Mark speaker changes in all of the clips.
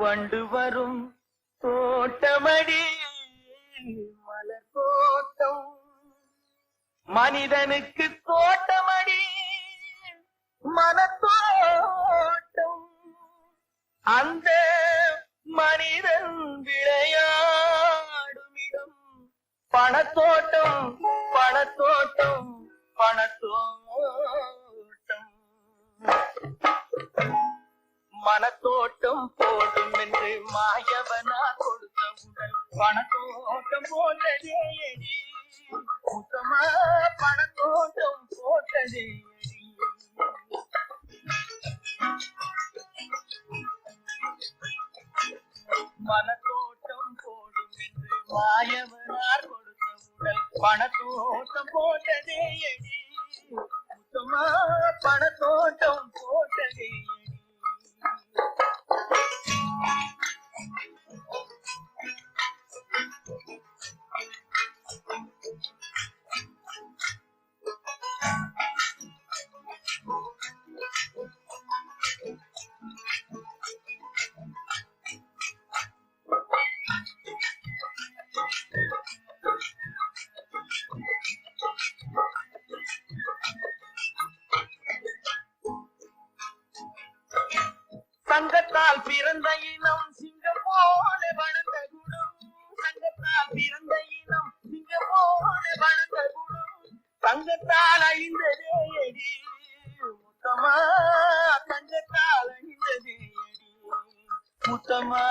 Speaker 1: வண்டு வரும் தோட்டமடி மலர் தோட்டம். மனிதனுக்கு தோட்டமடி மனத்தோட்டம் அந்த மனிதன் விளையாடும் இடம் பணத்தோட்டம் பணத்தோட்டம் பணத்தோட்டம். மனத்தோட்டம் மாயவனா கொடுத்த உடல் பணத்தோட்டம் போட்டதே எடி. சுத்தமா பணத்தோட்டம் போட்டதே எடி. மனத்தோட்டம் போடும் என்று மாயவனார் கொடுத்த உடல் பணத்தோட்டம் போட்டதே எடி. சுத்தமா பணத்தோட்டம் சங்கத்தால் பிறந்த இனம் சிங்கம் போல வளர்ந்த குணம் சங்கத்தால் பிறந்த இனம் சிங்கம் போல வளர்ந்த குணம் தங்கத்தால் அழிந்ததேடி முத்தமா தங்கத்தால் அழிந்ததேடி முத்தமா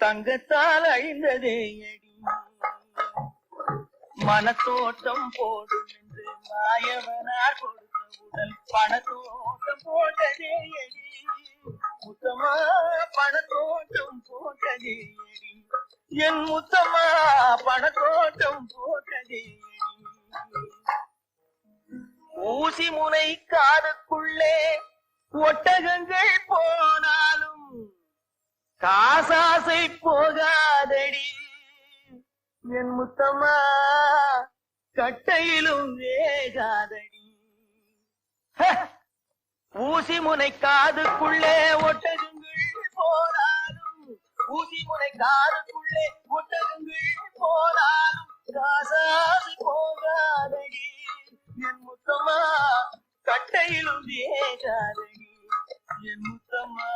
Speaker 1: தங்கத்தால் அழிந்ததேடி மனத்தோட்டம் போடும் என்று மாயவனார் கொடுத்த உடல் பணத்தோட்டம் போட்டதே எடி. முத்தமா பணத்தோட்டம் போட்டதே என் முத்தமா பணத்தோட்டம் போட்டதே ஊசி முனை காதுக்குள்ளே ஒட்டகங்கள் போனாலும் காசாசை போகாதடி. என் முத்தமா கட்டையிலும் வேகாதடி. ஊசி முனை காதுக்குள்ளே ஒட்டகங்கள் போனாலும் ஊசி முனை ஒட்டகங்கள் போனாலும் காசாசை போகாதடி. என் முத்தமா கட்டையிலும் வேகாதடி. என் முத்தமா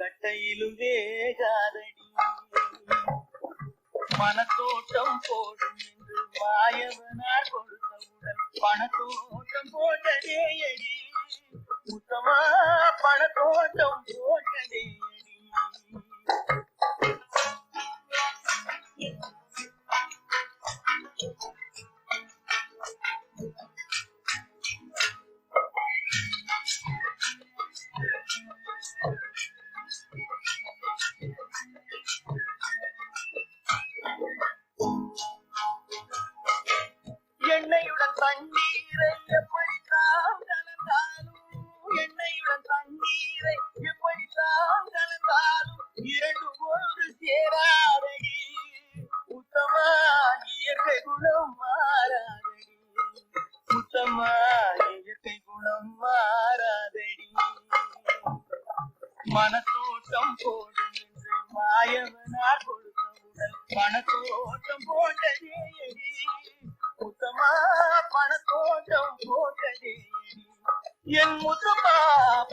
Speaker 1: கட்டையிலும் வேகாதடி. மனத்தோட்டம் போடும் என்று மாயவனார் கொடுத்த பணத்தோட்டம் போட்டதே எடி முத்தமா பணத்தோட்டம் போட்டதே தண்ணீரை எப்படித்தான் கலந்தாலும்? எண்ணெயுடன் தண்ணீரை எப்படித்தான் கலந்தாலும்? இரண்டு ஒன்று சேராதடி. உத்தமா இயற்கை குணம் மாறாதடி. உத்தமா இயற்கை குணம் மாறாதடி. மனத்தோட்டம் போடும் என்று மாயவனார் கொடுத்த உடல். பணத்தோட்டம் போட்டதே பணத்தோட்டம் போட்டதே எடி என் முத்தமா பண